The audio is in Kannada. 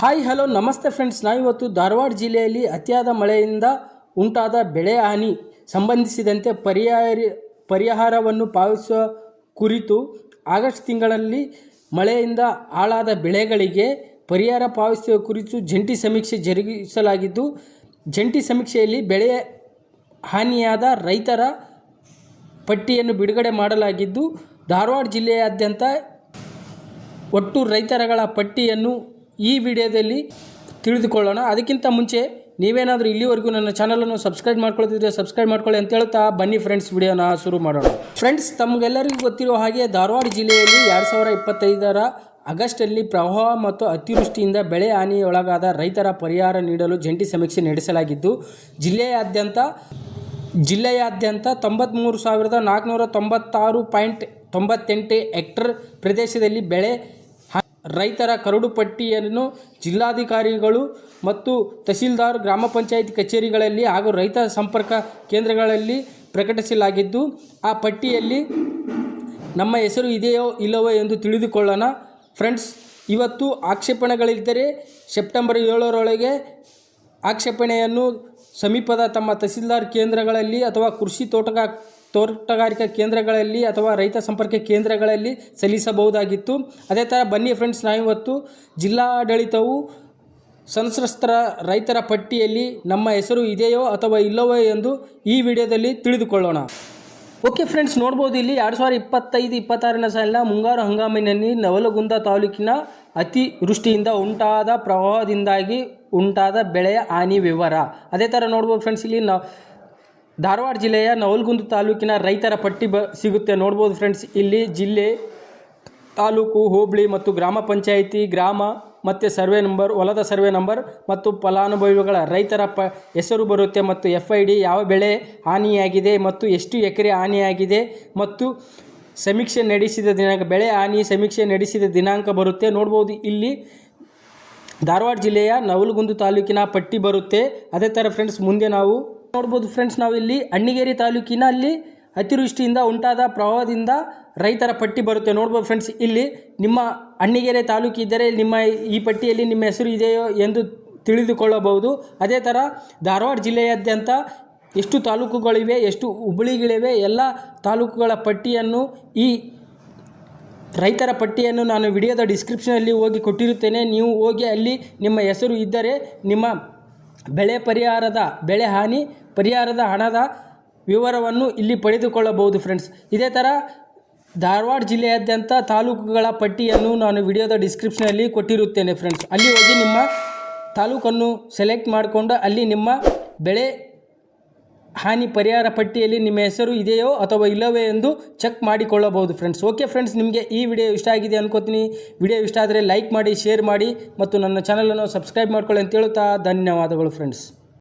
ಹಾಯ್ ಹಲೋ ನಮಸ್ತೆ ಫ್ರೆಂಡ್ಸ್ ನಾವಿವತ್ತು ಧಾರವಾಡ ಜಿಲ್ಲೆಯಲ್ಲಿ ಅತಿಯಾದ ಮಳೆಯಿಂದ ಉಂಟಾದ ಬೆಳೆ ಹಾನಿ ಸಂಬಂಧಿಸಿದಂತೆ ಪರಿಹಾರ, ಪರಿಹಾರವನ್ನು ಪಾವತಿಸುವ ಕುರಿತು ಆಗಸ್ಟ್ ತಿಂಗಳಲ್ಲಿ ಮಳೆಯಿಂದ ಹಾಳಾದ ಬೆಳೆಗಳಿಗೆ ಪರಿಹಾರ ಪಾವತಿಸುವ ಕುರಿತು ಜಂಟಿ ಸಮೀಕ್ಷೆ ಜರುಗಿಸಲಾಗಿದ್ದು, ಜಂಟಿ ಸಮೀಕ್ಷೆಯಲ್ಲಿ ಬೆಳೆ ಹಾನಿಯಾದ ರೈತರ ಪಟ್ಟಿಯನ್ನು ಬಿಡುಗಡೆ ಮಾಡಲಾಗಿದ್ದು, ಧಾರವಾಡ ಜಿಲ್ಲೆಯಾದ್ಯಂತ ಒಟ್ಟು ರೈತರಗಳ ಪಟ್ಟಿಯನ್ನು ಈ ವಿಡಿಯೋದಲ್ಲಿ ತಿಳಿದುಕೊಳ್ಳೋಣ. ಅದಕ್ಕಿಂತ ಮುಂಚೆ ನೀವೇನಾದರೂ ಇಲ್ಲಿವರೆಗೂ ನನ್ನ ಚಾನಲನ್ನು ಸಬ್ಸ್ಕ್ರೈಬ್ ಮಾಡ್ಕೊಳ್ತಿದ್ರೆ ಸಬ್ಸ್ಕ್ರೈಬ್ ಮಾಡ್ಕೊಳ್ಳಿ ಅಂತ ಹೇಳ್ತಾ ಬನ್ನಿ ಫ್ರೆಂಡ್ಸ್, ವಿಡಿಯೋನ ಶುರು ಮಾಡೋಣ. ಫ್ರೆಂಡ್ಸ್, ತಮಗೆಲ್ಲರಿಗೂ ಗೊತ್ತಿರೋ ಹಾಗೆ ಧಾರವಾಡ ಜಿಲ್ಲೆಯಲ್ಲಿ ಎರಡು ಸಾವಿರ ಇಪ್ಪತ್ತೈದರ ಆಗಸ್ಟಲ್ಲಿ ಪ್ರವಾಹ ಮತ್ತು ಅತಿವೃಷ್ಟಿಯಿಂದ ಬೆಳೆ ಹಾನಿಯೊಳಗಾದ ರೈತರ ಪರಿಹಾರ ನೀಡಲು ಜಂಟಿ ಸಮೀಕ್ಷೆ ನಡೆಸಲಾಗಿದ್ದು, ಜಿಲ್ಲೆಯಾದ್ಯಂತ ಜಿಲ್ಲೆಯಾದ್ಯಂತ ತೊಂಬತ್ತ್ಮೂರು ಸಾವಿರದ ನಾಲ್ಕುನೂರ ತೊಂಬತ್ತಾರು ಪಾಯಿಂಟ್ ತೊಂಬತ್ತೆಂಟು ಹೆಕ್ಟರ್ ಪ್ರದೇಶದಲ್ಲಿ ಬೆಳೆ ರೈತರ ಕರಡು ಪಟ್ಟಿಯನ್ನು ಜಿಲ್ಲಾಧಿಕಾರಿಗಳು ಮತ್ತು ತಹಸೀಲ್ದಾರ್, ಗ್ರಾಮ ಪಂಚಾಯಿತಿ ಕಚೇರಿಗಳಲ್ಲಿ ಹಾಗೂ ರೈತ ಸಂಪರ್ಕ ಕೇಂದ್ರಗಳಲ್ಲಿ ಪ್ರಕಟಿಸಲಾಗಿದ್ದು, ಆ ಪಟ್ಟಿಯಲ್ಲಿ ನಮ್ಮ ಹೆಸರು ಇದೆಯೋ ಇಲ್ಲವೋ ಎಂದು ತಿಳಿದುಕೊಳ್ಳೋಣ. ಫ್ರೆಂಡ್ಸ್, ಇವತ್ತು ಆಕ್ಷೇಪಣೆಗಳಿದ್ದರೆ ಸೆಪ್ಟೆಂಬರ್ ಏಳರೊಳಗೆ ಆಕ್ಷೇಪಣೆಯನ್ನು ಸಮೀಪದ ತಮ್ಮ ತಹಸೀಲ್ದಾರ್ ಕೇಂದ್ರಗಳಲ್ಲಿ ಅಥವಾ ಕೃಷಿ ತೋಟಗಾ ತೋಟಗಾರಿಕಾ ಕೇಂದ್ರಗಳಲ್ಲಿ ಅಥವಾ ರೈತ ಸಂಪರ್ಕ ಕೇಂದ್ರಗಳಲ್ಲಿ ಸಲ್ಲಿಸಬಹುದಾಗಿತ್ತು. ಅದೇ ಥರ ಬನ್ನಿ ಫ್ರೆಂಡ್ಸ್, ನಾವಿವತ್ತು ಜಿಲ್ಲಾಡಳಿತವು ಸಂತ್ರಸ್ತರ ರೈತರ ಪಟ್ಟಿಯಲ್ಲಿ ನಮ್ಮ ಹೆಸರು ಇದೆಯೋ ಅಥವಾ ಇಲ್ಲವೋ ಎಂದು ಈ ವಿಡಿಯೋದಲ್ಲಿ ತಿಳಿದುಕೊಳ್ಳೋಣ. ಓಕೆ ಫ್ರೆಂಡ್ಸ್, ನೋಡ್ಬೋದು ಇಲ್ಲಿ ಎರಡು ಸಾವಿರದ ಇಪ್ಪತ್ತೈದು ಇಪ್ಪತ್ತಾರನೇ ಸಾಲಿನ ಮುಂಗಾರು ಹಂಗಾಮಿನಲ್ಲಿ ನವಲಗುಂದ ತಾಲೂಕಿನ ಅತಿವೃಷ್ಟಿಯಿಂದ ಉಂಟಾದ ಪ್ರವಾಹದಿಂದಾಗಿ ಉಂಟಾದ ಬೆಳೆಯ ಹಾನಿ ವಿವರ. ಅದೇ ಥರ ನೋಡ್ಬೋದು ಫ್ರೆಂಡ್ಸ್, ಇಲ್ಲಿ ನಾವು ಧಾರವಾಡ ಜಿಲ್ಲೆಯ ನವಲಗುಂದ ತಾಲೂಕಿನ ರೈತರ ಪಟ್ಟಿ ಬ ಸಿಗುತ್ತೆ. ನೋಡ್ಬೋದು ಫ್ರೆಂಡ್ಸ್ ಇಲ್ಲಿ ಜಿಲ್ಲೆ ತಾಲೂಕು, ಹೋಬಳಿ ಮತ್ತು ಗ್ರಾಮ ಪಂಚಾಯಿತಿ, ಗ್ರಾಮ ಮತ್ತು ಸರ್ವೆ ನಂಬರ್ ಹೊಲದ ಸರ್ವೆ ನಂಬರ್ ಮತ್ತು ಫಲಾನುಭವಿಗಳ ರೈತರ ಪ ಹೆಸರು ಬರುತ್ತೆ ಮತ್ತು ಎಫ್ ಐ ಡಿ ಯಾವ ಬೆಳೆ ಹಾನಿಯಾಗಿದೆ ಮತ್ತು ಎಷ್ಟು ಎಕರೆ ಹಾನಿಯಾಗಿದೆ ಮತ್ತು ಸಮೀಕ್ಷೆ ನಡೆಸಿದ ದಿನಾಂಕ ಬೆಳೆ ಹಾನಿ, ಸಮೀಕ್ಷೆ ನಡೆಸಿದ ದಿನಾಂಕ ಬರುತ್ತೆ. ನೋಡ್ಬೋದು ಇಲ್ಲಿ ಧಾರವಾಡ ಜಿಲ್ಲೆಯ ನವಲಗುಂದ ತಾಲೂಕಿನ ಪಟ್ಟಿ ಬರುತ್ತೆ. ಅದೇ ಥರ ಫ್ರೆಂಡ್ಸ್ ಮುಂದೆ ನಾವು ನೋಡ್ಬೋದು ಫ್ರೆಂಡ್ಸ್ ನಾವು ಇಲ್ಲಿ ಅಣ್ಣಿಗೇರಿ ತಾಲೂಕಿನಲ್ಲಿ ಅತಿವೃಷ್ಟಿಯಿಂದ ಉಂಟಾದ ಪ್ರವಾಹದಿಂದ ರೈತರ ಪಟ್ಟಿ ಬರುತ್ತೆ. ನೋಡ್ಬೋದು ಫ್ರೆಂಡ್ಸ್ ಇಲ್ಲಿ ನಿಮ್ಮ ಅಣ್ಣಿಗೆರೆ ತಾಲೂಕು ಇದ್ದರೆ ನಿಮ್ಮ ಈ ಪಟ್ಟಿಯಲ್ಲಿ ನಿಮ್ಮ ಹೆಸರು ಇದೆಯೋ ಎಂದು ತಿಳಿದುಕೊಳ್ಳಬಹುದು. ಅದೇ ಥರ ಧಾರವಾಡ ಜಿಲ್ಲೆಯಾದ್ಯಂತ ಎಷ್ಟು ತಾಲೂಕುಗಳಿವೆ, ಎಷ್ಟು ಹುಬ್ಬಳ್ಳಿಗಳಿವೆ ಎಲ್ಲ ತಾಲೂಕುಗಳ ಪಟ್ಟಿಯನ್ನು ಈ ರೈತರ ಪಟ್ಟಿಯನ್ನು ನಾನು ವಿಡಿಯೋದ ಡಿಸ್ಕ್ರಿಪ್ಷನಲ್ಲಿ ಹೋಗಿ ಕೊಟ್ಟಿರುತ್ತೇನೆ. ನೀವು ಹೋಗಿ ಅಲ್ಲಿ ನಿಮ್ಮ ಹೆಸರು ಇದ್ದರೆ ನಿಮ್ಮ ಬೆಳೆ ಪರಿಹಾರದ, ಬೆಳೆ ಹಾನಿ ಪರಿಹಾರದ ಹಣದ ವಿವರವನ್ನು ಇಲ್ಲಿ ಪಡೆದುಕೊಳ್ಳಬಹುದು ಫ್ರೆಂಡ್ಸ್ ಇದೇ ಥರ ಧಾರವಾಡ ಜಿಲ್ಲೆಯಾದ್ಯಂತ ತಾಲೂಕುಗಳ ಪಟ್ಟಿಯನ್ನು ನಾನು ವಿಡಿಯೋದ ಡಿಸ್ಕ್ರಿಪ್ಷನಲ್ಲಿ ಕೊಟ್ಟಿರುತ್ತೇನೆ ಫ್ರೆಂಡ್ಸ್ ಅಲ್ಲಿ ಹೋಗಿ ನಿಮ್ಮ ತಾಲೂಕನ್ನು ಸೆಲೆಕ್ಟ್ ಮಾಡಿಕೊಂಡು ಅಲ್ಲಿ ನಿಮ್ಮ ಬೆಳೆ ಹಾನಿ ಪರಿಹಾರ ಪಟ್ಟಿಯಲ್ಲಿ ನಿಮ್ಮ ಹೆಸರು ಇದೆಯೋ ಅಥವಾ ಇಲ್ಲವೇ ಎಂದು ಚೆಕ್ ಮಾಡಿಕೊಳ್ಳಬಹುದು ಫ್ರೆಂಡ್ಸ್ ಓಕೆ ಫ್ರೆಂಡ್ಸ್ ನಿಮಗೆ ಈ ವಿಡಿಯೋ ಇಷ್ಟ ಆಗಿದೆ ಅನ್ಕೋತೀನಿ. ವಿಡಿಯೋ ಇಷ್ಟ ಆದರೆ ಲೈಕ್ ಮಾಡಿ ಶೇರ್ ಮಾಡಿ ಮತ್ತು ನನ್ನ ಚಾನಲನ್ನು ಸಬ್ಸ್ಕ್ರೈಬ್ ಮಾಡ್ಕೊಳ್ಳಿ ಅಂತ ಹೇಳುತ್ತಾ ಧನ್ಯವಾದಗಳು ಫ್ರೆಂಡ್ಸ್